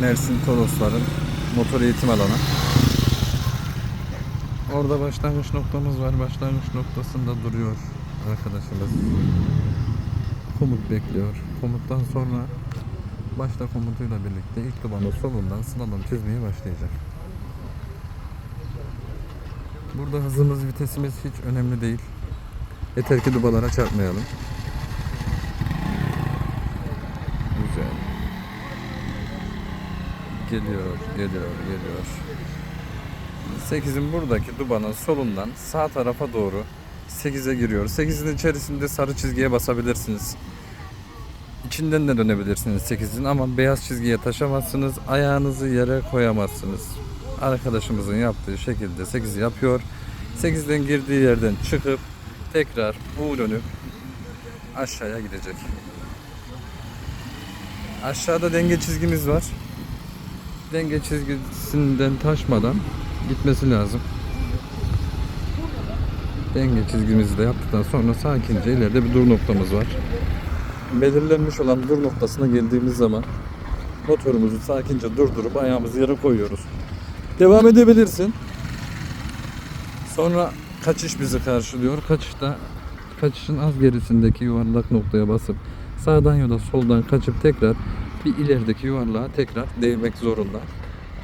Mersin Torosların motor eğitim alanı. Orada başlangıç noktamız var. Başlangıç noktasında duruyor arkadaşımız. Komut bekliyor. Komuttan sonra başta komutuyla birlikte ilk dumanın solundan slalom çizmeye başlayacak. Burada hızımız, vitesimiz hiç önemli değil. Yeter ki dubalara çarpmayalım. Geliyor, geliyor, geliyor. 8'in buradaki dubanın solundan sağ tarafa doğru 8'e giriyor. 8'in içerisinde sarı çizgiye basabilirsiniz. İçinden de dönebilirsiniz 8'in ama beyaz çizgiye taşamazsınız. Ayağınızı yere koyamazsınız. Arkadaşımızın yaptığı şekilde 8'i yapıyor. 8'den girdiği yerden çıkıp tekrar U dönüp aşağıya gidecek. Aşağıda denge çizgimiz var. Denge çizgisinden taşmadan gitmesi lazım. Denge çizgimizi de yaptıktan sonra sakince ileride bir dur noktamız var. Belirlenmiş olan dur noktasına geldiğimiz zaman motorumuzu sakince durdurup ayağımızı yere koyuyoruz. Devam edebilirsin. Sonra kaçış bizi karşılıyor. Kaçışta kaçışın az gerisindeki yuvarlak noktaya basıp sağdan ya da soldan kaçıp tekrar bir ilerideki yuvarlığa tekrar değmek zorunda.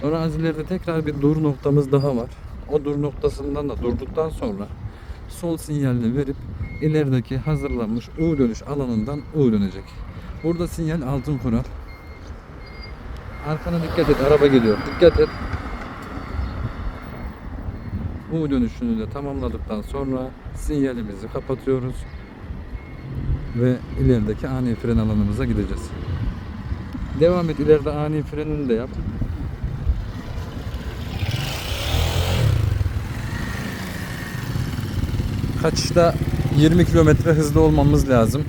Sonra az ileride tekrar bir dur noktamız daha var. O dur noktasından da durduktan sonra sol sinyalini verip ilerideki hazırlanmış U dönüş alanından U dönecek. Burada sinyal altın kural. Arkana dikkat et, araba geliyor. Dikkat et. U dönüşünü de tamamladıktan sonra sinyalimizi kapatıyoruz ve ilerideki ani fren alanımıza gideceğiz. Devam et ileride ani frenini de yap. Kaçışta 20 kilometre hızlı olmamız lazım.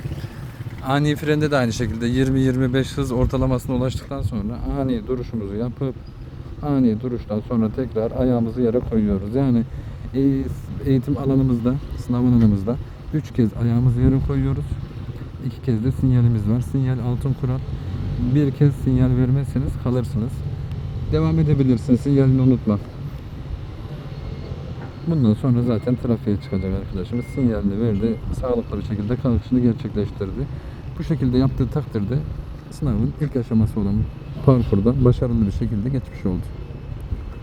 Ani frende de aynı şekilde 20-25 hız ortalamasına ulaştıktan sonra ani duruşumuzu yapıp ani duruştan sonra tekrar ayağımızı yere koyuyoruz. Yani e- eğitim alanımızda, sınav alanımızda 3 kez ayağımızı yere koyuyoruz. 2 kez de sinyalimiz var. Sinyal altın kural. Bir kez sinyal vermezseniz kalırsınız. Devam edebilirsin. Sinyalini unutma. Bundan sonra zaten trafiğe çıkacak arkadaşımız. Sinyalini verdi. Sağlıklı bir şekilde kalkışını gerçekleştirdi. Bu şekilde yaptığı takdirde sınavın ilk aşaması olan parkurda başarılı bir şekilde geçmiş oldu.